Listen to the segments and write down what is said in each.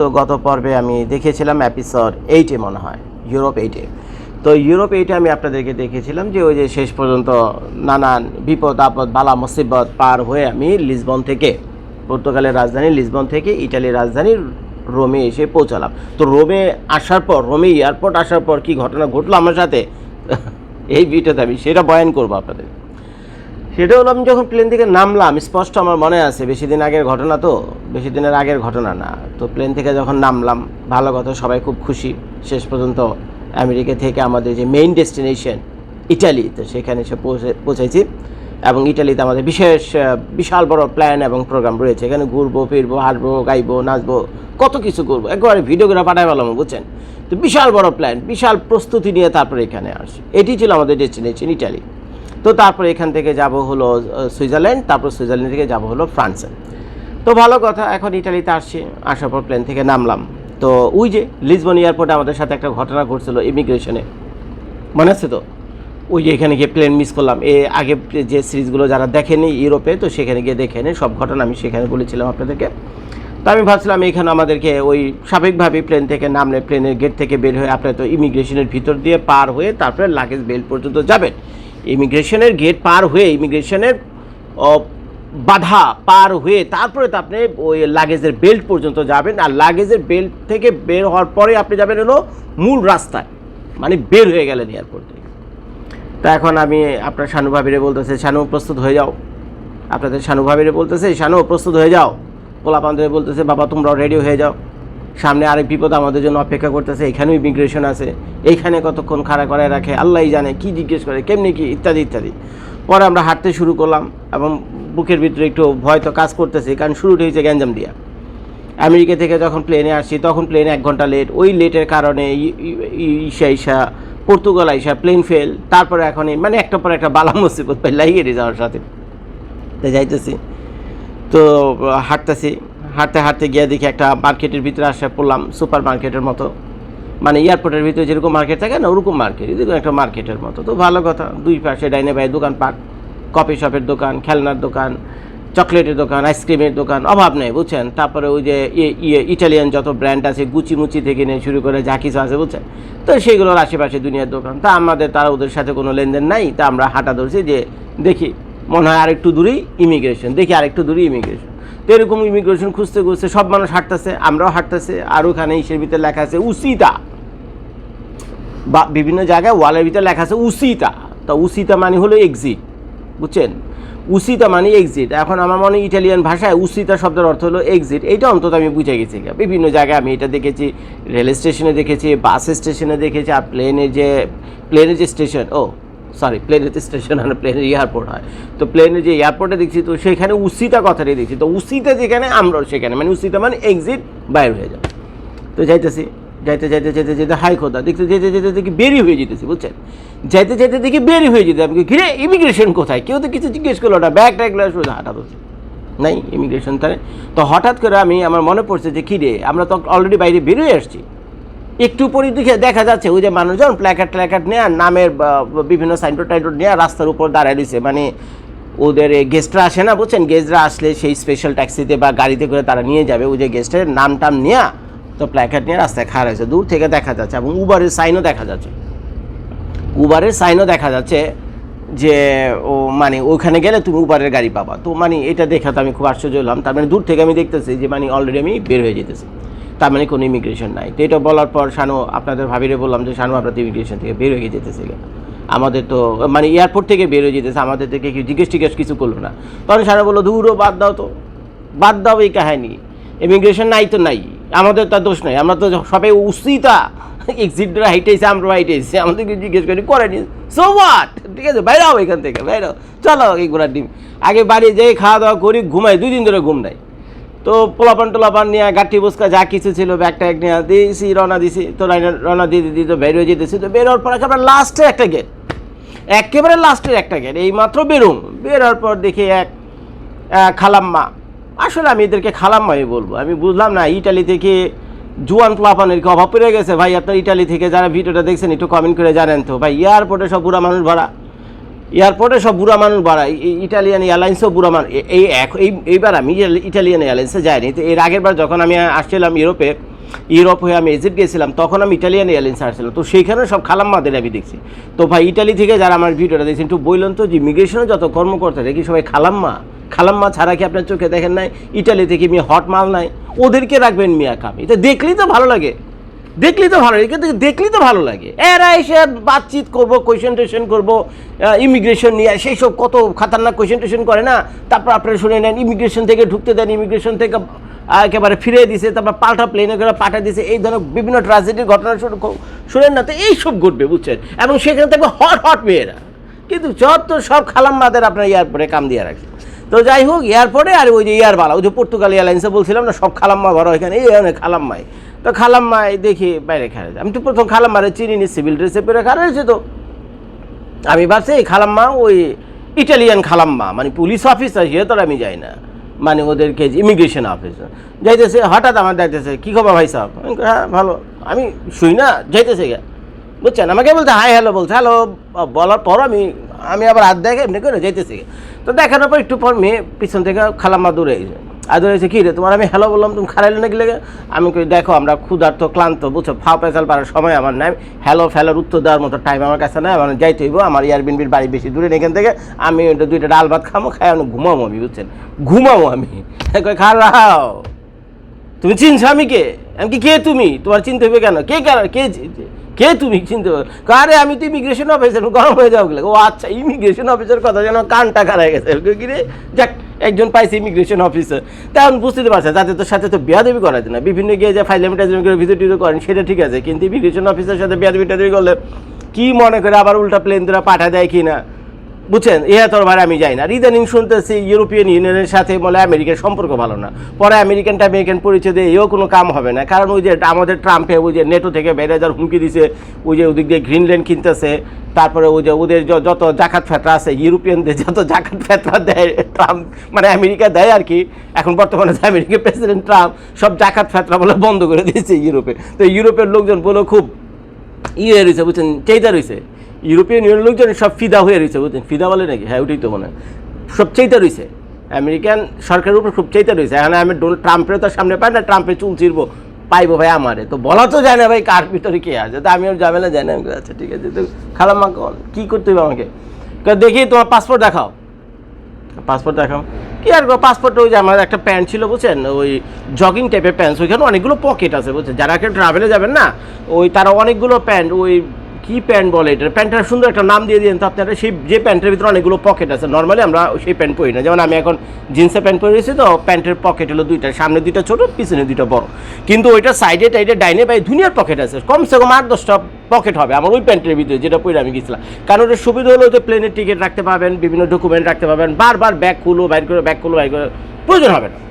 তো গত পর্বে আমি দেখেছিলাম এপিসোড এইটে মনে হয় ইউরোপ এইটে তো ইউরোপ এইটে আমি আপনাদেরকে দেখেছিলাম যে ওই যে শেষ পর্যন্ত নানান বিপদ, আপদ, বালা, মুসিবত পার হয়ে আমি লিসবন থেকে, পর্তুগালের রাজধানী লিসবন থেকে ইটালির রাজধানী রোমে এসে পৌঁছালাম। তো রোমে আসার পর, রোমে এয়ারপোর্ট আসার পর কি ঘটনা ঘটলো আমার সাথে? এই ভিডিওতে আমি সেটা বয়ান করব আপনাদের। সেটা হলো আমি যখন প্লেন থেকে নামলাম, স্পষ্ট আমার মনে আছে, বেশি দিন আগের ঘটনা তো, বেশি দিনের আগের ঘটনা না। তো প্লেন থেকে যখন নামলাম, ভালো কথা, সবাই খুব খুশি। শেষ পর্যন্ত আমেরিকা থেকে আমাদের যে মেইন ডেস্টিনেশন ইটালি, তো সেখানে এসে পৌঁছে, পৌঁছেছি। এবং ইটালিতে আমাদের বিশেষ বিশাল বড় প্ল্যান এবং প্রোগ্রাম রয়েছে। এখানে ঘুরবো, ফিরবো, হাঁটবো, গাইবো, নাচবো, কত কিছু করব। একবারে ভিডিওগুলো পাঠাই পেলাম বুঝছেন? তো বিশাল বড় প্ল্যান বিশাল প্রস্তুতি নিয়ে তারপরে এখানে আসি। এটি ছিল আমাদের ডেস্টিনেশন ইটালি। তো তারপরে এখান থেকে যাব হলো সুইজারল্যান্ড, তারপর সুইজারল্যান্ড থেকে যাব হলো ফ্রান্সে। তো ভালো কথা, এখন ইটালিতে আসছি, আসার পর প্লেন থেকে নামলাম। তো ওই যে লিসবন এয়ারপোর্টে আমাদের সাথে একটা ঘটনা ঘটছিল ইমিগ্রেশনে মনে আছে তো? ওই যে এখানে গিয়ে প্লেন মিস করলাম। এ আগে যে সিরিজগুলো যারা দেখেনি ইউরোপে, তো সেখানে গিয়ে দেখে নে, সব ঘটনা আমি সেখানে বলেছিলাম আপনাদেরকে। তো আমি ভাবছিলাম এখানে আমাদেরকে ওই স্বাভাবিকভাবে প্লেন থেকে নামলে প্লেনের গেট থেকে বের হয়ে আপনার তো ইমিগ্রেশনের ভিতর দিয়ে পার হয়ে তারপরে লাগেজ বেল্ট পর্যন্ত যাবেন। ইমিগ্রেশনের গেট পার হয়ে ইমিগ্রেশনের বাধা পার হয়ে তারপরে তো আপনি ওই লাগেজের বেল্ট পর্যন্ত যাবেন। আর লাগেজের বেল্ট থেকে বের হওয়ার পরে আপনি যাবেন হলো মূল রাস্তায় মানে বের হয়ে গেলেন এয়ারপোর্ট থেকে। তা এখন আমি আপনার শানু ভাবিরে বলতেছে শানু প্রস্তুত হয়ে যাও। আপনাদের শানু ভাবিরে বলতেছে শানু প্রস্তুত হয়ে যাও। পোলাপান্তরে বলতেছে, বাবা, তোমরাও রেডি হয়ে যাও। সামনে আরেক বিপদ আমাদের জন্য অপেক্ষা করতেছে, এখানেও ইমিগ্রেশন আছে এইখানে কতক্ষণ খাড়া করায় রাখে, আল্লাহই জানে কি জিজ্ঞেস করে, কেমনি কি, ইত্যাদি ইত্যাদি। পরে আমরা হাঁটতে শুরু করলাম এবং বুকের ভিতরে একটু ভয় তো কাজ করতেছে, কারণ শুরুটা হয়েছে গ্যাঞ্জাম দিয়া। আমেরিকা থেকে যখন প্লেনে আসছি, তখন প্লেনে এক ঘণ্টা লেট ওই লেটের কারণে ইসা ইসা, পর্তুগাল আইসা প্লেন ফেল তারপরে এখন মানে একটা পর একটা বালা মুসিবত পাই লাগিয়ে যাওয়ার সাথে। তো যাইতেছি। তো হাঁটতেছি। হাঁটতে হাঁটতে গিয়ে দেখি একটা মার্কেটের ভিতরে আসা, পড়লাম সুপার মার্কেটের মতো। মানে এয়ারপোর্টের ভিতরে যেরকম মার্কেট থাকে না, ওরকম মার্কেট এরকম একটা মার্কেটের মতো। তো ভালো কথা, দুই পাশে ডাইনে বাই দোকান পাট কফি শপের দোকান, খেলনার দোকান, চকলেটের দোকান আইসক্রিমের দোকান, অভাব নেই, বুঝছেন? তারপরে ওই যে ইয়ে ইটালিয়ান যত ব্র্যান্ড আছে গুচি মুচি থেকে নিয়ে শুরু করে যা কিছু আছে, বুঝছেন? তো সেইগুলোর আশেপাশে দুনিয়ার দোকান। তা আমাদের, তারা ওদের সাথে কোনো লেনদেন নাই, তা আমরা হাঁটা ধরছি যে দেখি, মনে হয় আরেকটু দূরেই ইমিগ্রেশন দেখি আরেকটু দূরেই ইমিগ্রেশন তো এরকম ইমিগ্রেশন খুঁজতে খুঁজতে সব মানুষ হাঁটতেছে, আমরাও হাঁটতেছে, আর ওখানে ইসের ভিতরে লেখা আছে উসিতা। বা বিভিন্ন জায়গায় ওয়ালের ভিতরে লেখা আছে উসিতা। তা উসিতা মানে হলো এক্সিট বুঝছেন? উসিতা মানে এক্সিট এখন আমার মনে ইটালিয়ান ভাষায় উসিতা শব্দের অর্থ হলো এক্সিট এইটা অন্তত আমি বুঝে গেছি বিভিন্ন জায়গায় আমি এটা দেখেছি, রেল স্টেশনে দেখেছি, বাস স্টেশনে দেখেছি, আর প্লেনের যে প্লেনের যে স্টেশন, ও সরি প্লেনের স্টেশন না প্লেনের এয়ারপোর্ট হয়। তো প্লেনের যে এয়ারপোর্টে দেখছি, তো সেখানে উসিতা কথাটাই দেখছি তো উসিতা যেখানে আমরাও সেখানে। মানে উসিতা মানে এক্সিট বাইর হয়ে যাও তো যাইতেছি, যাইতে যাইতে যেতে যেতে হাই খোদা। দেখতে যেতে যেতে দেখি বেরি হয়ে যেতেছি, বুঝছেন? যাইতে যাইতে দেখি বেরি হয়ে যেতে আমি ঘিরে ইমিগ্রেশন কোথায়? কেউ তো কিছু জিজ্ঞেস করল না। ব্যাগ ট্যাগগুলো শুধু হাঁটা বলছে নাই ইমিগ্রেশন তাই তো হঠাৎ করে আমি, আমার মনে পড়ছে যে কী রে আমরা তো অলরেডি বাইরে বেরিয়ে আসছি। একটু পরে দেখে দেখা যাচ্ছে, ওই যে মানুষজন প্ল্যাকার্ড ট্ল্যাকার্ড নেওয়া নামের বিভিন্ন সাইনবোর্ড টাইনবোর্ড নেওয়া রাস্তার উপর দাঁড়ায় দিছে মানে ওদের গেস্টরা আসে না, বুঝছেন? গেস্টরা আসলে সেই স্পেশাল ট্যাক্সিতে বা গাড়িতে করে তারা নিয়ে যাবে। ওই যে গেস্টের নাম টাম নেওয়া তো প্ল্যাকার্ড নিয়ে রাস্তায় খাড়া হয়েছে। দূর থেকে দেখা যাচ্ছে এবং উবারের সাইনও দেখা যাচ্ছে। উবারের সাইনও দেখা যাচ্ছে যে, ও মানে ওইখানে গেলে তুমি উবারের গাড়ি পাবা। তো মানে এটা দেখা তো আমি খুব আশ্চর্য হলাম। তার মানে দূর থেকে আমি দেখতেছি যে মানে অলরেডি আমি বের হয়ে যেতেছি। তার মানে কোনো ইমিগ্রেশন নাই। তো এটা বলার পর শানু, আপনাদের ভাবিরে বললাম যে, শানু আপনাদের ইমিগ্রেশন থেকে বের হয়ে যেতেছে আমাদের তো মানে এয়ারপোর্ট থেকে বের হয়ে যেতেছে, আমাদের থেকে কি জিজ্ঞেস টিজ্ঞেস কিছু করল না। তখন শানু বলল দূরও বাদ দাও তো, বাদ দাও এই কাহিনী। ইমিগ্রেশন নাই তো নাই, আমাদের তার দোষ নাই। আমরা তো সবাই উচিতা এক্সিটরা হাইটেছে আমরা হাইটেছি আমাদেরকে জিজ্ঞেস করি, করেনি সো হোয়াট ঠিক আছে, বাইরে হও এখান থেকে, বাইরে চলো এই ঘোরার ডিম। আগে বাড়ি যেয়ে খাওয়া দাওয়া করি, ঘুমাই, দুই দিন ধরে ঘুম নাই। তো পোলাপান টোলাপান নিয়ে গাঠি বুসকা যা কিছু ছিল ব্যাগ ট্যাগ নিয়ে দিয়েছি, রওনা দিছি তো রওনা দিয়ে দিতে তো বের হয়ে যেতেছি। তো বের হওয়ার পর একেবারে লাস্টে একটা গেট একেবারে লাস্টের একটা গেট এই মাত্র বেরোম। বেরোর পর দেখি এক খালাম্মা। আসলে আমি এদেরকে খালাম্মাই বলব। আমি বুঝলাম না, ইটালি থেকে জুয়ান প্লাপানের কি অভাব পড়ে গেছে? ভাই, আপনার ইটালি থেকে যারা ভিডিওটা দেখছেন, একটু কমেন্ট করে জানেন তো। ভাই এয়ারপোর্টে সব বুড়া মানুষ ভরা। এয়ারপোর্টে সব বুড়া মানুষ বাড়ায় ইটালিয়ান এয়ারলাইন্সও বুড়া মানুষ। এই এইবার আমি ইটালিয়ান এয়ারলাইন্সে যাইনি। তো এর আগের বার যখন আমি আসছিলাম ইউরোপে, ইউরোপ হয়ে আমি এজিপ্ট গেছিলাম, তখন আমি ইটালিয়ান এয়ারলাইন্স আসছিলাম। তো সেইখানে সব খালাম্মাদের আমি দেখছি। তো ভাই, ইটালি থেকে যারা আমার ভিডিওটা দেখছেন, একটু বললেন তো যে ইমিগ্রেশনে যত কর্মকর্তা, দেখি সবাই খালাম্মা খালাম্মা ছাড়া কি আপনার চোখে দেখেন নাই? ইটালি থেকে মিয়া হট মাল নাই। ওদেরকে রাখবেন মিয়া কামি। তো দেখলেই তো ভালো লাগে। দেখলেই তো ভালো লাগে, কিন্তু দেখলেই তো ভালো লাগে। এরা এসে বাতচিত করব কোয়েশন টোয়েশন করব ইমিগ্রেশন নিয়ে, সেই সব কত খাতারনাক কোয়েশন টোয়েশন করে না? তারপর আপনারা শুনে নেন ইমিগ্রেশন থেকে ঢুকতে দেন ইমিগ্রেশন থেকে একেবারে ফিরে দিছে, তারপর পাল্টা প্লেনে করে পাঠিয়ে দিছে, এই ধরনের বিভিন্ন ট্রাজেডির ঘটনা শুনে শুনেন না তো এইসব ঘটবে, বুঝছেন? এবং সেখানে থাকবে হট হট মেয়েরা। কিন্তু যত সব খালাম্মাদের আপনার এয়ারপোর্টে কাম দিয়ে রাখছে তো যাই হোক এয়ারপোর্টে আর ওই যে এয়ারবালা ওই যে পর্তুগাল এয়ারলাইন্সে বলছিলাম না, সব খালাম্মা বড় এখানে এই অনেক খালাম্মাই। তো খালাম্মাই দেখি বাইরে খেলা আমি তো প্রথম খালাম্মারে চিনি নি, সিভিল ড্রেসে পরে খারা হয়েছে তো। আমি ভাবছি এই খালাম্মা ওই ইটালিয়ান খালাম্মা মানে পুলিশ অফিসার, সে তো আমি যাই না। মানে ওদেরকে ইমিগ্রেশন অফিসার। যাইতেছে, হঠাৎ আমার দেখতেছে, কী খবর ভাই সাহেব? হ্যাঁ ভালো। আমি শুই না, যাইতেছে গে বুঝছেন? আমাকে বলতে হাই, হ্যালো, বলছে, হ্যালো, বলার পর আমি আমি আবার হাত দেখে এমনি করে যাইতেছি। তো দেখানোর পর একটু পর মেয়ে পিছন থেকে খালাম্মা দূরে এসে আর দূরে এসে কী রে? তোমার আমি হ্যালো বললাম, তুমি খারাইলে নাকি লেগে? আমি কই, দেখো, আমরা ক্ষুধার্ত, ক্লান্ত, বুঝছ? ফাও পেঁচাল পারার সময় আমার নাই। হ্যালো ফ্যালোর উত্তর দেওয়ার মতো টাইম আমার কাছে নাই। আমার যাইতে হইব, আমার এয়ারবিনবির বাড়ি বেশি দূরে এখান থেকে। আমি ওটা দুইটা ডাল ভাত খামো খাই আমি ঘুমাবো আমি, বুঝছেন? ঘুমাবো আমি। কই, খারাও। তুমি চিনছো আমি কে? আমি কি কে তুমি? তোমার চিনতে হবে কেন? কে কেন কে কে তুমি চিনতে হবে আরে আমি তো ইমিগ্রেশন অফিসার গরম হয়ে গেলে। ও আচ্ছা ইমিগ্রেশন অফিসার কথা যেন কানটা খারাই গেছে। কি রে? যাক। একজন পাইছে ইমিগ্রেশন অফিসার তেমন বুঝতে পারছে তাদের তোর সাথে তো বেয়াদবি করা যায় না। বিভিন্ন গিয়ে যে ফাইল টাইজমেন্ট করে ভিজিট করেন, সেটা ঠিক আছে, কিন্তু ইমিগ্রেশন অফিসার সাথে বেয়াদবি টাদবি করলে কি মনে করে আবার উল্টা প্লেন তোরা পাঠা দেয় কি না বুঝছেন? ইহা তোর ভাই, আমি যাই না। আর ইদানিং শুনতেছি, ইউরোপিয়ান ইউনিয়নের সাথে বলে আমেরিকার সম্পর্ক ভালো না। পরে আমেরিকানটা আমেরিকান পরিচয় দিয়ে এও কোনো কাম হবে না। কারণ ওই যে আমাদের ট্রাম্পে ওই যে নেটো থেকে বেড়ে যাওয়ার হুমকি দিছে, ওই যে ওদিক দিয়ে গ্রিনল্যান্ড কিনতেছে, তারপরে ওই যে ওদের যত জাকাত ফেতরা আছে, ইউরোপিয়ানদের যত জাকাত ফেতরা দেয়, ট্রাম্প মানে আমেরিকা দেয় আর কি, এখন বর্তমানে যে আমেরিকার প্রেসিডেন্ট ট্রাম্প, সব জাকাত ফেতরা বলে বন্ধ করে দিয়েছে ইউরোপে। তো ইউরোপের লোকজন বলে খুব ইয়ে রয়েছে, বুঝছেন চেইতা রয়েছে। ইউরোপিয়ান ইউনিয়ন লোকজন সব ফিদা হয়ে রয়েছে বুঝছেন ফিদা বলে নাকি? হ্যাঁ ওটাই তো মনে হয়। সব চেইতা রয়েছে। আমেরিকান সরকারের উপর খুব চেইতা রয়েছে। এখন আমি ডোনাল্ড ট্রাম্পের তো সামনে পাই না ট্রাম্পে চুল ছিড়বো, পাইবো ভাই আমারে। তো বলা তো যায় না ভাই কার ভিতরে কে আছে। তো আমি আর ঝামেলা জানি না। আচ্ছা ঠিক আছে, তো খালাম্মা কল, কী করতে হবে আমাকে? দেখি, তোমার পাসপোর্ট দেখাও। পাসপোর্ট দেখাও। কি আর পাসপোর্ট ওই যে আমার একটা প্যান্ট ছিল, বুঝছেন? ওই জগিং টাইপের প্যান্ট ওইখানে অনেকগুলো পকেট আছে, বুঝছেন? যারা কেউ ট্রাভেলে যাবেন না, ওই তারা অনেকগুলো প্যান্ট ওই কি প্যান্ট বলে এটা? প্যান্টটার সুন্দর একটা নাম দিয়ে দিন তো আপনারা। সেই, যে প্যান্টের ভিতরে অনেকগুলো পকেট আছে। নর্মালি আমরা সেই প্যান্ট পরি না। যেমন আমি এখন জিন্সের প্যান্ট পরে রয়েছি তো, প্যান্টের পকেট হলো দুইটা। সামনে দুইটা ছোটো, পিছনে দুইটা বড়। কিন্তু ওইটা সাইডে টাইডে ডাইনে বাই দুনিয়ার পকেট আছে। কমসে কম আট দশটা পকেট হবে আমার ওই প্যান্টের ভিতরে, যেটা পরে আমি গেছিলাম। কারণ ওটার সুবিধা হলো যে প্লেনের টিকিট রাখতে পারবেন, বিভিন্ন ডকুমেন্ট রাখতে পারবেন। বারবার ব্যাগ খুলো, বাইর করে ব্যাগ খুলো, বাইর করে। প্রয়োজন হবে না।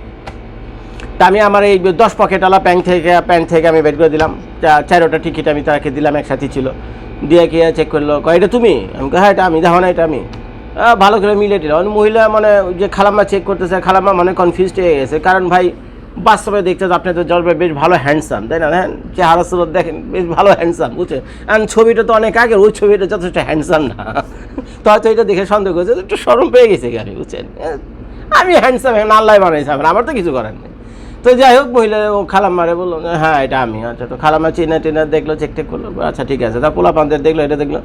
তা আমি আমার এই দশ পকেটওয়ালা প্যান্ট থেকে প্যান্ট থেকে আমি বের করে দিলাম। চারোটা টিকিট আমি তাকে দিলাম, একসাথে ছিল। দিয়ে কি চেক করল, কয়, এটা তুমি? আমি হ্যাঁ এটা আমি, দেখো না, এটা আমি। ভালো করে মিলে মানে মহিলা মানে যে খালাম্মা চেক করতেছে, খালাম্মা মানে কনফিউজড হয়ে গেছে। কারণ ভাই, বাস্তবে দেখতে আপনি তো জলবায়ু বেশ ভালো হ্যান্ডসাম তাই না? হ্যাঁ চেহারা সুরত দেখেন, বেশ ভালো হ্যান্ডসাম বুঝছেন আর ছবিটা তো অনেক আগে ওই ছবিটা যথেষ্ট হ্যান্ডসাম না। তো হয়তো এটা দেখে সন্দেহ করছে, একটু সরম পেয়ে গেছে গাড়ি, বুঝছেন? আমি হ্যান্ডসাম হ্যাঁ আল্লাহ বানাইছে আমার তো কিছু করার নেই। তো যাই হোক মহিলা ও খালাম্মারে বলল হ্যাঁ এটা আমি। আচ্ছা তো খালাম্মা চেনা টেনা দেখল চেক টেক করল আচ্ছা ঠিক আছে। তা পোলা পান্তের দেখল এটা দেখল।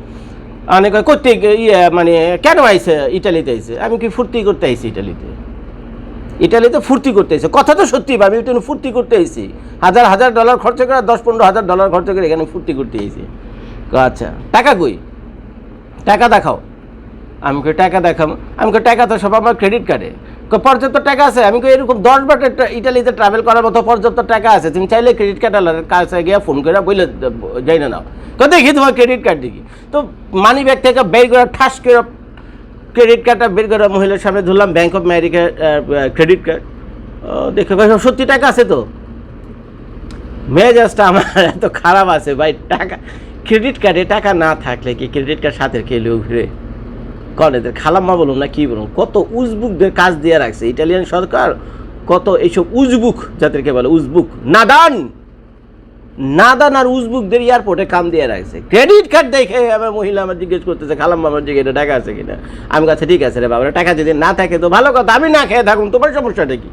অনেক করতে ইয়ে মানে কেন আইসে ইটালিতে আইসে আমি কি ফুর্তি করতে আইছি ইটালিতে? ইটালিতে ফুর্তি করতে আইছে। কথা তো সত্যি আমি এটা ফুর্তি করতে আইছি। হাজার হাজার ডলার খরচ করে দশ পনেরো হাজার ডলার খরচ করে এখানে ফুর্তি করতে কই, আচ্ছা টাকা কই? টাকা দেখাও। আমি কই টাকা দেখাম আমি কই টাকা তো সব আমার ক্রেডিট কার্ডে কই পর্যাপ্ত টাকা আছে? আমি এরকম দশ বার ইটালিতে ট্রাভেল করার মতো পর্যাপ্ত টাকা আছে? তুমি চাইলে ক্রেডিট কার্ড কাছে গিয়ে ফোন করে বলে যাই না নাও। তো দেখি তোমার ক্রেডিট কার্ড দেখি। তো মানি ব্যাগ থেকে বের করে ঠাস করে ক্রেডিট কার্ডটা বের করে মহিলার সামনে ধরলাম bank of America credit card দেখে সত্যি টাকা আছে তো? মেজাজটা আমার এত খারাপ আছে ভাই, টাকা ক্রেডিট কার্ডে টাকা না থাকলে কি ক্রেডিট কার্ড সাথে খেলেও ঘুরে? কন এদের খালাম্মা বলুন না কি বলুন কত উজবুকদের কাজ দিয়ে রাখছে ইটালিয়ান সরকার, কত এইসব উজবুক যাদেরকে বলে উজবুক, নাদান নাদান আর উজবুকদের এয়ারপোর্টে কাম দিয়ে রাখছে। ক্রেডিট কার্ড দেখে আমার মহিলা আমার জিজ্ঞেস করতেছে খালাম্মা আমার জিজ্ঞেস টাকা আছে কিনা? আমি কাছে, ঠিক আছে রে বাবা টাকা যদি না থাকে তো ভালো কথা, আমি না খেয়ে থাকুন, তোমার সমস্যাটা কি?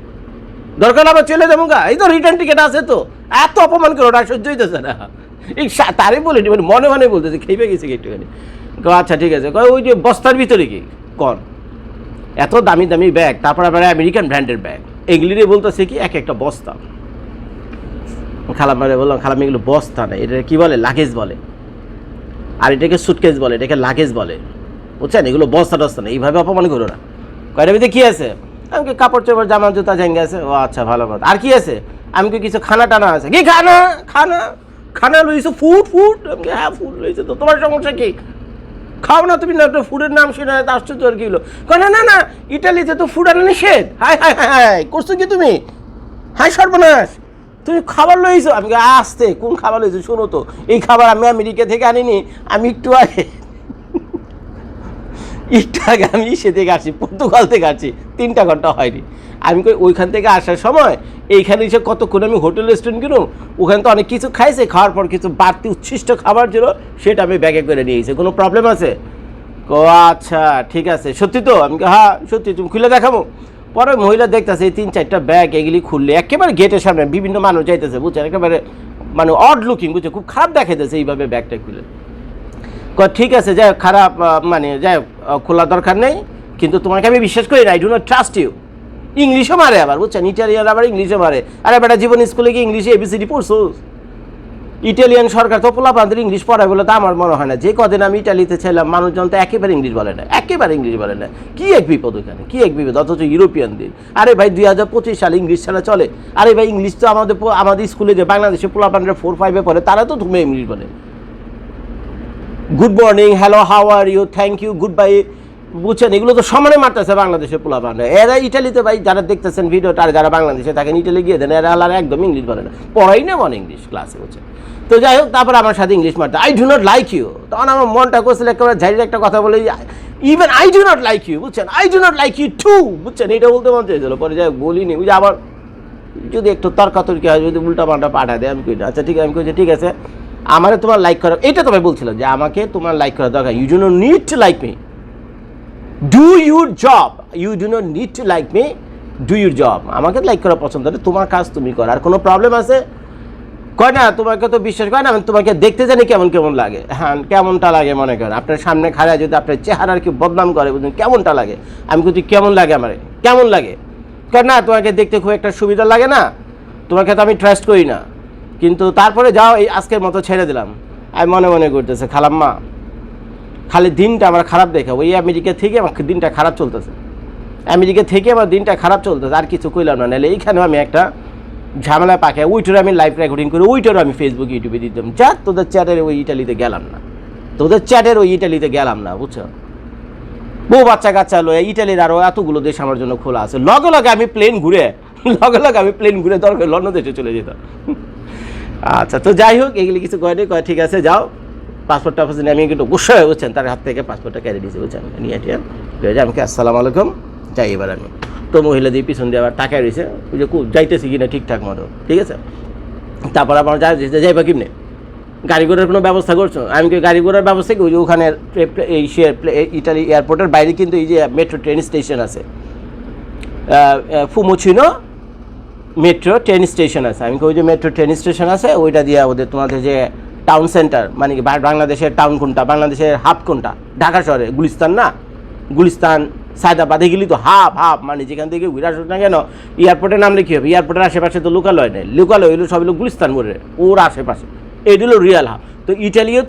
দরকার আবার চলে যাব গা, এই তো রিটার্ন টিকিট আছে তো, এত অপমান করে, ওটা সহ্য হইতেছে না। তারই বলে মানে মনে বলতেছে খেয়ে গেছে একটুখানি। আচ্ছা ঠিক আছে। ওই যে বস্তার ভিতরে কি? কর। এত দামি দামি ব্যাগ, তারপর আবার আমেরিকান ব্র্যান্ডের ব্যাগ এগুলিরে বলতেছে কি, এক একটা বস্তা। খালামারে বললাম খালাম এগুলো বস্তা না এটা কি বলে? লাগেজ বলে। আর এটাকে সুটকেস বলে, এটাকে লাগেজ বলে। বুঝছেন? এগুলো বস্তা টস্তা না, এইভাবে অপমান করো না। কয়টা ভিতরে কী আছে? আমি কি কাপড় চোপড়, জামা জুতা জ্যাঙ্গে আছে? ও আচ্ছা ভালো কথা। আর কি আছে? আমি কি কিছু খানা টানা আছে? কি খানা? খানা? খানা লইছো ফুড ফুড হ্যাঁ ফুড লইছে তো। তোমার সমস্যা কি? খাও না তুমি না ফুডের নাম শুনে আশ্চর্য আর কি হলো কয়, না না ইটালিতে তো ফুড আনা নিষেধ। হাই হাই হাই হাই করছ কি তুমি? হাই সর্বনাশ। তুমি খাবার লইছো? আমি আসতে কোন খাবার লইছো? শোনো তো এই খাবার আমি আমেরিকা থেকে আনিনি আমি একটু আগে। আগে আমি সে থেকে আসি, পর্তুগাল থেকে আসি, তিনটা ঘণ্টা হয়নি। আমি কই, ওইখান থেকে আসার সময় এইখানে এসে কতক্ষণ আমি হোটেল রেস্টুরেন্ট কিনো ওখানে তো অনেক কিছু খাইছে, খাওয়ার পর কিছু বাড়তি উচ্ছিষ্ট খাবার ছিল সেটা আমি ব্যাগে করে নিয়েছি কোনো প্রবলেম আছে? ও আচ্ছা ঠিক আছে, সত্যি তো? আমি হ্যাঁ সত্যি, তুমি খুলে দেখাবো। পরে মহিলা দেখতেছে, এই তিন চারটা ব্যাগ এগুলি খুললে একেবারে গেটের সামনে, বিভিন্ন মানুষ যাইতেছে, বুঝছেন? একেবারে মানে অড লুকিং বুঝছে খুব খারাপ দেখাইতেছে এইভাবে ব্যাগটা খুলে। ঠিক আছে, যাই খারাপ মানে যাই খোলা দরকার নেই, কিন্তু তোমাকে আমি বিশ্বাস করি না I do not trust you ইংলিশও মারে আবার, বুঝছেন? ইটালিয়ান আবার ইংলিশও মারে। আরে বেটা, জীবন স্কুলে গিয়ে ইংলিশে এবিসিডি পড়ছো? ইটালিয়ান সরকার তো পোলাপানদের ইংলিশ পড়ায় বলে তো আমার মনে হয় না। যে কদিন আমি ইটালিতে ছিলাম, মানুষজন তো একেবারে ইংলিশ বলে না, একেবারে ইংলিশ বলে না। কি এক বিপদ ওখানে, কি এক বিপদ, অথচ ইউরোপিয়ান দিন আরে ভাই, দুই হাজার পঁচিশ সালে ইংলিশ ছাড়া চলে। আরে ভাই, ইংলিশ তো আমাদের আমাদের স্কুলে যে বাংলাদেশে পোলাপানরা ফোর ফাইভে পড়ে, তারা তো তুমি ইংলিশ বলে। Good morning hello how are you thank you good bye বুঝছেন, এগুলো তো সমানে মারতেছে বাংলাদেশের পোলাপান এরা ইটালিতে ভাই, যারা দেখতেছেন ভিডিও আর যারা বাংলাদেশে থাকেন ইটালি গিয়ে দেন, এরা আলাদা একদম ইংলিশ বলে না। পড়াই না মনে ইংলিশ ক্লাসে বুঝছেন? তো যাই হোক, তারপর আমার সাথে ইংলিশ মারতে। I do not like you তখন আমার মনটা করছিল, একেবারে ঝাড়ির একটা কথা বলে even I do not like you বুঝছেন? I do not like you too বুঝছেন? এটা বলতে মন চাইছিল, পরে যাই হোক, বলিনি। বুঝে আবার যদি একটু তর্কাতর্কি হয়, যদি উল্টা পাল্টা পাঠা দেয়, আমি কই আচ্ছা ঠিক আছে, আমি কইছি, ঠিক আছে। আমারে তোমার লাইক করা এটা তোমায় বলছিলাম যে আমাকে তোমার লাইক করা দরকার। You do not need to like me do your job you do not need to like me do your job আমাকে লাইক করা পছন্দ না। তোমার কাজ তুমি করো। আর কোনো প্রবলেম আছে? কয় না, তোমাকে তো বিশ্বাস করে না, আমি তোমাকে দেখতে জানি কেমন কেমন লাগে। হ্যাঁ কেমনটা লাগে মনে করেন আপনার সামনে খাড়া যদি আপনার চেহারার কি বদনাম করে, বুঝলেন? কেমনটা লাগে? আমি কিন্তু কেমন লাগে আমার? কেমন লাগে? কয় না, তোমাকে দেখতে খুব একটা সুবিধা লাগে না। তোমাকে তো আমি ট্রাস্ট করি না। কিন্তু তারপরে যাও, এই আজকের মতো ছেড়ে দিলাম। আমি মনে মনে করতেছে, খালাম্মা, খালি দিনটা আমার খারাপ দেখে, ওই আমেরিকা থেকে আমার দিনটা খারাপ চলতেছে। আমেরিকা থেকে আমার দিনটা খারাপ চলতেছে, আর কিছু কইলাম না। নাহলে এইখানেও আমি একটা ঝামেলা পাকে ওইটার আমি লাইভ রেকর্ডিং করে, ওইটারও আমি ফেসবুক ইউটিউবে দিতাম। যা তোদের চ্যাটের ওই ইটালিতে গেলাম না। তোদের চ্যাটের ওই ইটালিতে গেলাম না, বুঝছ? বউ বাচ্চা কাচ্চা লয়ে ইটালির আরও এতগুলো দেশ আমার জন্য খোলা আছে। লগে লগে আমি প্লেন ঘুরে, লগে লগে আমি প্লেন ঘুরে দরকার লন্ডন দেশে চলে যেতাম। আচ্ছা তো যাই হোক, এগুলি কিছু কয়নি কয় ঠিক আছে, যাও। পাসপোর্ট টাসপোর্ট আমি কিন্তু গুসা হয়ে বুঝছেন তার হাত থেকে পাসপোর্টটা কেড়ে দিয়েছে বুঝছেন? নিয়ে টিয়া আমাকে আসসালামু আলাইকুম। যাই, এবার আমি। তো মহিলা দিয়ে পিছন দিয়ে আবার টাকায় রয়েছে, ওই যে যাইতেছি কিনা ঠিকঠাক মতো, ঠিক আছে? তারপর আমার যাই যাইবা কিমনে? গাড়ি ঘোড়ার কোনো ব্যবস্থা করছ? আমি কি গাড়ি ঘোড়ার ব্যবস্থা কি ওই যে ওখানে এই ইটালি এয়ারপোর্টের বাইরে কিন্তু এই যে মেট্রো ট্রেন স্টেশন আছে। ফুমুচিনো মেট্রো ট্রেন স্টেশন আছে। আমি কি ওই যে মেট্রো ট্রেন স্টেশন আছে, ওইটা দিয়ে ওদের তোমাদের যে টাউন সেন্টার মানে কি বাংলাদেশের টাউন কোনটা? বাংলাদেশের হাফ কোনটা? ঢাকা শহরে। গুলিস্তান না? গুলিস্তান, সায়দাবাদ, এগুলি তো হাফ হাফ মানে যেখান থেকে ঘুরে আসুক না কেন এয়ারপোর্টে নামলে কী হবে। এয়ারপোর্টের আশেপাশে তো লোকালয় নেই। লোকালয় হলো গুলিস্তান মোড়ে ওর আশেপাশে। এটি হলো রিয়াল হাফ তো ইটালিও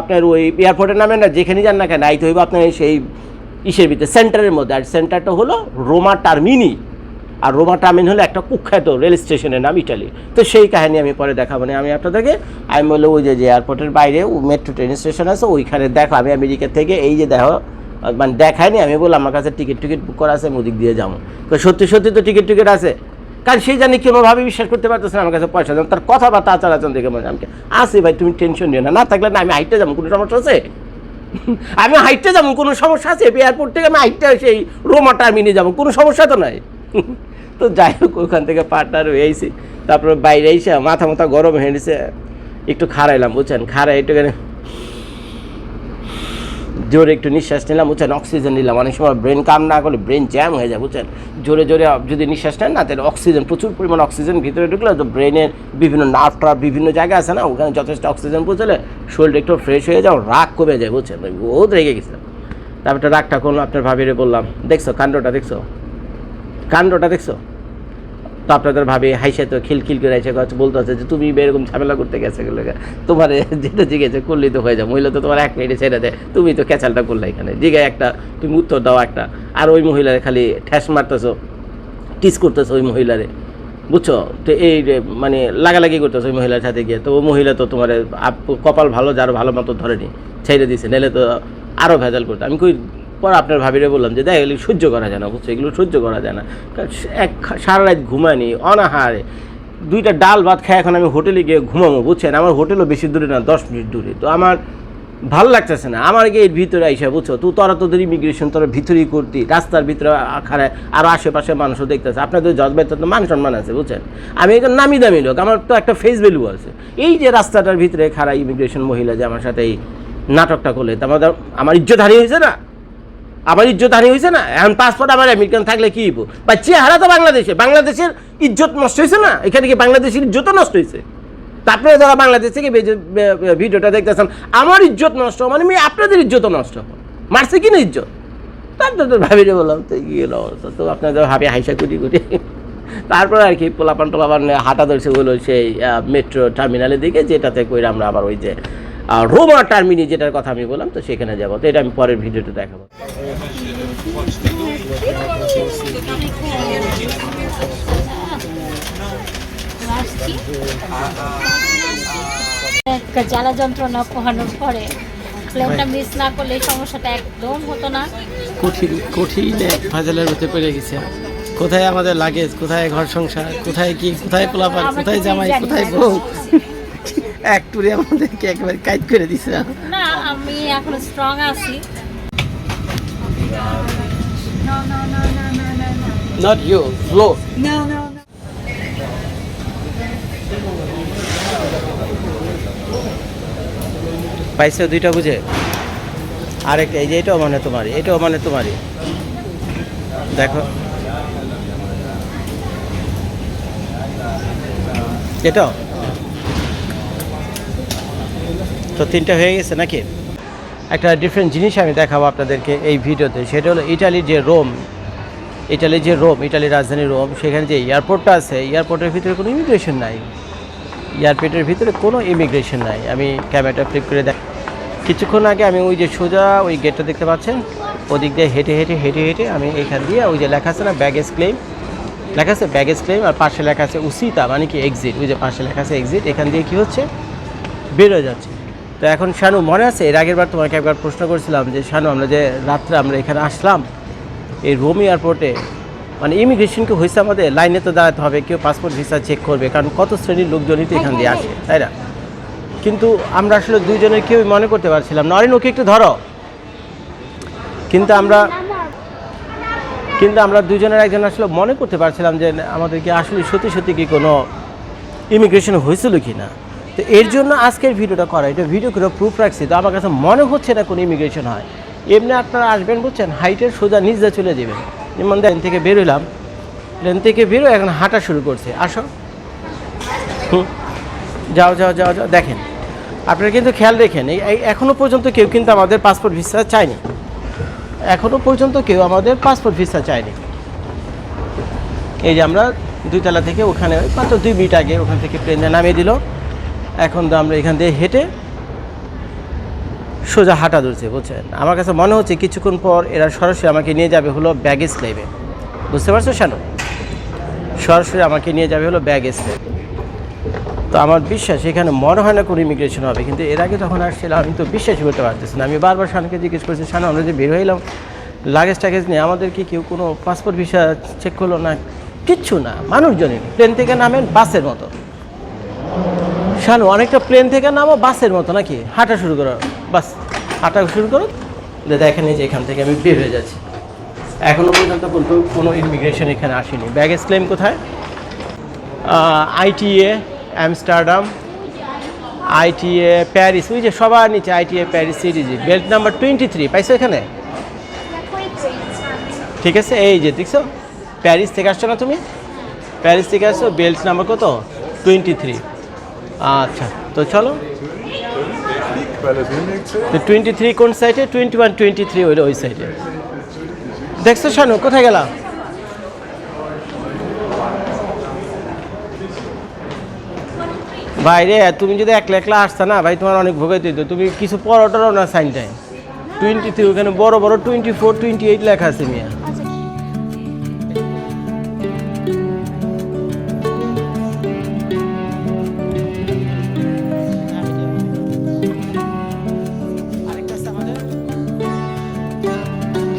আপনার ওই এয়ারপোর্টের নামে না, যেখানে যান না কেন, আইতে হইবে আপনার সেই ইসের ভিতরে সেন্টারের মধ্যে। আর সেন্টারটা হলো রোমা টার্মিনি। আর রোমা টার্মিন হলো একটা কুখ্যাত রেল স্টেশনের নাম ইটালি। তো সেই কাহিনী আমি পরে দেখাবো না। আমি আপনাদেরকে, আমি বলল ওই যে এয়ারপোর্টের বাইরে মেট্রো ট্রেন স্টেশন আছে, ওইখানে দেখো আমি আমেরিকা থেকে এই যে দেখো মানে দেখায়নি, আমি বললাম আমার কাছে টিকিট টিকিট বুক করা আছে, আমি ওদিক দিয়ে যাব। তো সত্যি সত্যি তো টিকিট টিকিট আছে। কারণ সেই জানি কোনোভাবে বিশ্বাস করতে পারতেছে না আমার কাছে পয়সা। দেন তার কথাবার্তা, আচার আচরণ দেখে মনে আমাকে, আসে ভাই, তুমি টেনশন নিও না। না থাকলে না, আমি হাইটে যাব, কোনো সমস্যা আছে? আমি হাইটে যাব, কোনো সমস্যা আছে? এয়ারপোর্ট থেকে আমি হাইটে সেই রোমা টার্মিনে যাব, কোনো সমস্যা তো নাই। তো যাই হোক ওখান থেকে পার্টনার হয়ে আইসি তারপরে বাইরে এসে মাথা মাথা গরম গেছে, একটু খাড়াইলাম, বুঝছেন? খাড়াই একটুখানি জোরে একটু নিঃশ্বাস নিলাম, বুঝছেন? অক্সিজেন নিলাম। অনেক সময় ব্রেন কাম না করলে ব্রেন জ্যাম হয়ে যায়, বুঝছেন? জোরে জোরে যদি নিঃশ্বাস নেন না, তাহলে অক্সিজেন, প্রচুর পরিমাণ অক্সিজেন ভিতরে ঢুকলে তো ব্রেনের বিভিন্ন নার্ভ টার্ভ বিভিন্ন জায়গা আছে না? ওখানে যথেষ্ট অক্সিজেন পৌঁছলে শরীরটা একটু ফ্রেশ হয়ে যাও রাগ কমে যায়, বুঝছেন? বহুত রেগে গেছিলাম তারপরে রাগটা করলাম, আপনার ভাবিরে বললাম, দেখছ, কাণ্ডটা দেখছ? কাণ্ডটা দেখছ? তো আপনাদের ভাবে হাইসে তো খিলখিল করে এসে কথা বলতে আছে যে, তুমি এরকম ঝামেলা করতে গেছে গেলে তোমার যেটা জিজ্ঞেসে করলেই তো হয়ে যায়। মহিলা তো তোমার এক মিনিটে ছেড়ে দেয়। তুমি তো ক্যাচালটা করলে এখানে। জিগায় একটা, তুমি উত্তর দাও একটা। আর ওই মহিলারে খালি ঠ্যাস মারতেছো, টিস করতেছো ওই মহিলারে। বুঝছ? তো এই মানে লাগালাগি করতেছো ওই মহিলার সাথে গিয়ে। তো ও মহিলা তো তোমার কপাল ভালো, যার ভালো মতো ধরেনি, ছেড়ে দিছে। নাহলে তো আরও ভেজাল করতো। আমি কই পর আপনার ভাবিরে বললাম যে, দেখ, এগুলো সহ্য করা যায় না, বুঝছ? এগুলো সহ্য করা যায় না। এক সারা রাত ঘুমানি অনাহারে। দুইটা ডাল ভাত খাই এখন আমি হোটেলে গিয়ে ঘুমাবো, বুঝছেন? আমার হোটেলও বেশি দূরে না, দশ মিনিট দূরে। তো আমার ভালো লাগতেছে না। আমার এর ভিতরে আইসা, বুঝছ? তো তোরা তোদের ইমিগ্রেশন তোরা ভিতরেই করতি, রাস্তার ভিতরে খারায় আরও আশেপাশে মানুষও দেখতেছে। আপনাদের জজবাই তো মান সম্মান আছে, বুঝছেন? আমি একজন নামি দামি লোক, আমার তো একটা ফেস ভ্যালু আছে। এই যে রাস্তাটার ভিতরে খারাপ ইমিগ্রেশন মহিলা যে আমার সাথে এই নাটকটা করলে, তো আমাদের আমার ইজ্জত হারিয়ে হয়েছে না? আমার ইজ্জত হানি হয়েছে না? এখন পাসপোর্ট আমার আমেরিকান থাকলে কি হইব? বা চেহারা তো বাংলাদেশে বাংলাদেশের ইজ্জত নষ্ট হয়েছে না? এখানে কি বাংলাদেশের ইজ্জতও নষ্ট হয়েছে তারপরে যারা বাংলাদেশ থেকে ভিডিওটা দেখতেছেন, আমার ইজ্জত নষ্ট মানে আমি আপনাদের ইজ্জত নষ্ট মারছে কি না ইজ্জত? তারপর তো ভাবিরে বললাম, তো গেল অবস্থা? তো আপনাদের ভাবি, হাইসা কুটি কুটি। তারপর আর কি পোলাপান টোলাপান হাঁটা ধরছে হলো সেই মেট্রো টার্মিনালের দিকে, যেটাতে কইরা আমরা আবার ওই যে রোমা টার্মিনি যেটার কথা আমি বললাম তো সেখানে যাব। তো এটা আমি পরের ভিডিওতে দেখাবো। জ্বালা যন্ত্রণা পোহানোর পরে প্লেনটা মিস না করলে এই সমস্যাটা একদম হতো না। কঠিন কঠিন এক ফাজালের হতে পেরে গেছে। কোথায় আমাদের লাগেজ কোথায় ঘর সংসার কোথায় কি কোথায় পোলাপান কোথায় জামাই কোথায়। বউ? এক টুরে আমাদেরকে একেবারে কাইট করে দিছে। না আমি এখন স্ট্রং আছি। নট ইউ ফ্লো পাইছো দুইটা বুঝে? আরেকটা এই যে এটাও মানে তোমারই এটাও মানে তোমারই। দেখো। এটাও? তো তিনটা হয়ে গেছে নাকি? একটা ডিফারেন্ট জিনিস আমি দেখাবো আপনাদেরকে এই ভিডিওতে, সেটা হলো ইটালির যে রোম ইটালির যে রোম ইটালির রাজধানী রোম, সেখানে যে এয়ারপোর্টটা আছে এয়ারপোর্টের ভিতরে কোনো ইমিগ্রেশন নাই। এয়ারপোর্টের ভিতরে কোনো ইমিগ্রেশন নাই। আমি ক্যামেরাটা ফ্লিপ করে দেখ কিছুক্ষণ আগে আমি ওই যে সোজা ওই গেটটা দেখতে পাচ্ছেন? ওদিক দিয়ে হেঁটে হেঁটে হেঁটে হেঁটে আমি এখান দিয়ে ওই যে লেখা আছে না ব্যাগেজ ক্লেম লেখা আছে ব্যাগেজ ক্লেম আর পাশে লেখা আছে উসিতা মানে কি এক্সিট ওই যে পাশে লেখা আছে এক্সিট এখান দিয়ে কি হচ্ছে? বেরোয় যাচ্ছে। তো এখন শানু, মনে আছে? এর আগের বার তোমাকে একবার প্রশ্ন করেছিলাম যে, শানু, আমরা যে রাত্রে আমরা এখানে আসলাম, এই রোম এয়ারপোর্টে মানে ইমিগ্রেশনকে হয়েছে আমাদের, লাইনে তো দাঁড়াতে হবে, কেউ পাসপোর্ট ভিসা চেক করবে, কারণ কত শ্রেণির লোকজনই তো এখান দিয়ে আসে, তাই না? কিন্তু আমরা আসলে দুইজনের কেউই মনে করতে পারছিলাম না। অরিন, ওকে একটু ধরো। কিন্তু আমরা কিন্তু আমরা দুজনের একজন আসলে মনে করতে পারছিলাম যে, আমাদেরকে আসলে সত্যি সত্যি কি কোনো ইমিগ্রেশন হয়েছিল কি না তো এর জন্য আজকের ভিডিওটা করা, এটা ভিডিও করে প্রুফ রাখছি। তো আমার কাছে মনে হচ্ছে না কোনো ইমিগ্রেশন হয়। এমনি আপনারা আসবেন, বুঝছেন? হাইটের সোজা দিয়ে চলে যাবেন। যেমন প্লেন থেকে বেরোলাম প্লেন থেকে বেরো এখন হাঁটা শুরু করছে। আসো। যাও যাও যাও যাও। দেখেন, আপনারা কিন্তু খেয়াল রেখেন এই, এই- এখনও পর্যন্ত কেউ কিন্তু আমাদের পাসপোর্ট ভিসা চায়নি। এখনও পর্যন্ত কেউ আমাদের পাসপোর্ট ভিসা চায়নি। এই যে আমরা দুইতলা থেকে ওখানে, মাত্র দুই মিনিট আগে ওখান থেকে প্লেনে নামিয়ে দিল। এখন তো আমরা এখান দিয়ে হেঁটে সোজা হাঁটা ধরছে, বুঝছেন? আমার কাছে মনে হচ্ছে কিছুক্ষণ পর এরা সরাসরি আমাকে নিয়ে যাবে হলো ব্যাগেজ ক্লেমে বুঝতে পারছ, শানু? সরাসরি আমাকে নিয়ে যাবে হলো ব্যাগেজ ক্লেম তো আমার বিশ্বাস, এখানে মনে হয় না কোনো ইমিগ্রেশন হবে, কিন্তু এর আগে যখন আসছিলাম, আমি তো বিশ্বাস করতে পারতেছি না। আমি বারবার শানুকে জিজ্ঞেস করছি, শানু, আমরা যে বের হইলাম লাগেজ টাগেজ নিয়ে আমাদের কি কেউ কোনো পাসপোর্ট ভিসা চেক করল না? কিচ্ছু না, মানুষজনই। প্লেন থেকে নামেন বাসের মতো। শানু, অনেকটা প্লেন থেকে নামো, বাসের মতো নাকি? হাঁটা শুরু করো। বাস, হাঁটা শুরু করো। দেখেন যে এখান থেকে আমি বের হয়ে যাচ্ছি। এখনও পর্যন্ত কিন্তু কোনো ইমিগ্রেশন এখানে আসেনি। ব্যাগেজ ক্লেম কোথায়? আইটিএ অ্যামস্টারডাম আইটিএ প্যারিস ওই যে সবার নিচে আইটিএ প্যারিস সিরিজি বেল্ট নাম্বার টোয়েন্টি থ্রি পাইছো এখানে? ঠিক আছে, এই যে দেখছ? প্যারিস থেকে আসছো না তুমি? প্যারিস থেকে আসছো বেল্ট নাম্বার কত? টোয়েন্টি থ্রি আচ্ছা তো চলো। তো টোয়েন্টি থ্রি কোন সাইডে টোয়েন্টি ওয়ান টোয়েন্টি থ্রি ওইটা ওই সাইডে দেখছ শানু কোথায় গেলাম বাইরে তুমি যদি একলা একলা আসতা না ভাই তোমার অনেক ভোগাইতে দিত তুমি কিছু পরোটারও না সাইন টাইম টোয়েন্টি থ্রি ওখানে বড় বড় টোয়েন্টি ফোর টোয়েন্টি এইট লেখা আছে মিয়া।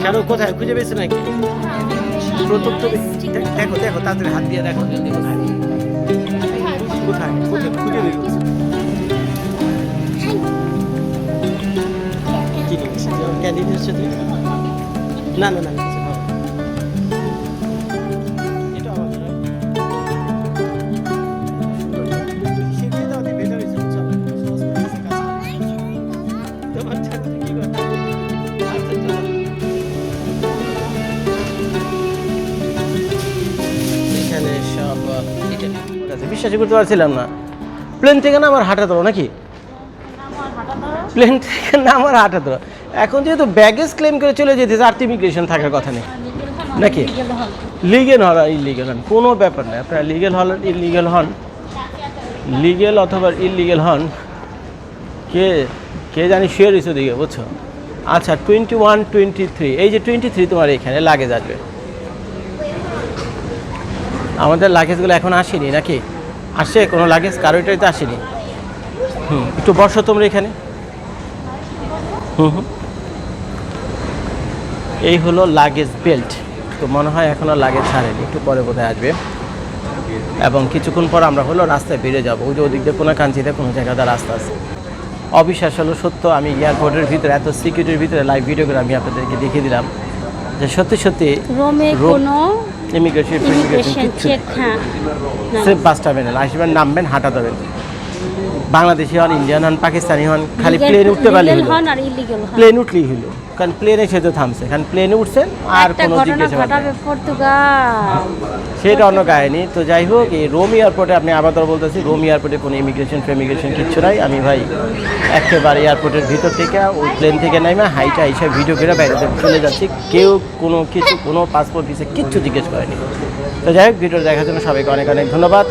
শাহরুখ কোথায়? খুঁজে পেয়েছে নাকি? প্রথম তো দেখো দেখো তাদের হাত দিয়ে দেখো। কোথায়? কোথায় খুঁজে দেখো কি না না না। বিশ্বাসই করতে পারছিলাম না। প্লেন থেকে না আমার হাঁটা ধরো নাকি? প্লেন থেকে না আমার হাঁটা ধরো। এখন যেহেতু ব্যাগেজ ক্লেম করে চলে যেতে আর ইমিগ্রেশন থাকার কথা নেই। নাকি? লিগেল হন আর ইলিগেল হন। কোনো ব্যাপার নেই আপনারা লিগেল হন ইলিগেল হন। লিগেল অথবা ইলিগেল হন। কে কে জানি শুয়ে রয়েছে দিকে বুঝছ? আচ্ছা টোয়েন্টি ওয়ান টোয়েন্টি থ্রি এই যে টোয়েন্টি থ্রি তোমার এখানে লাগেজ আসবে। আমাদের লাগেজগুলো এখন আসেনি নাকি? আসছে কোনো লাগেজ কারোটাই তো আসেনি। হুম। একটু বসো তোমরা এখানে। হুম হুম। এই হলো লাগেজ বেল্ট তো মনে হয় এখনও লাগেজ ছাড়েনি। একটু পরে বোধহয় আসবে। এবং কিছুক্ষণ পর আমরা হলো রাস্তায় বেরিয়ে যাব। ওই যে ওদিক দিয়ে কোনো কাঞ্চিতে কোনো জায়গাতে রাস্তা আছে। অবিশ্বাস হলো সত্য আমি এয়ারপোর্টের ভিতরে এত সিকিউরিটির ভিতরে লাইভ ভিডিও করে আমি আপনাদেরকে দেখিয়ে দিলাম যে সত্যি সত্যি রোমে কোনো ইমিগ্রেশন ইমিগ্রেশন চেক হ্যাঁ। না। সেফ বাস টার্মিনাল আসবেন নামবেন হাঁটা দেবেন বাংলাদেশি হন ইন্ডিয়ান হন পাকিস্তানি হন খালি প্লেন উঠতে পারলে হলো। প্লেন উঠলেই হলো কারণ প্লেনে সে তো থামছে কারণ প্লেনে উঠছেন আর কোনো সেটা অন্য কাহিনী। তো যাই হোক এই রোম এয়ারপোর্টে আপনি আবার বলতেছি রোম এয়ারপোর্টে কোনো ইমিগ্রেশন ফেমিগ্রেশন কিচ্ছু নাই। আমি ভাই একেবারে এয়ারপোর্টের ভিতর থেকে ওই প্লেন থেকে নাইমা হাইটা এইসব ভিডিও করে বাইরে চলে যাচ্ছি। কেউ কোনো কিছু কোনো পাসপোর্ট ভিসে কিচ্ছু জিজ্ঞেস করেনি। তো যাই হোক ভিডিও দেখার জন্য সবাইকে অনেক অনেক ধন্যবাদ।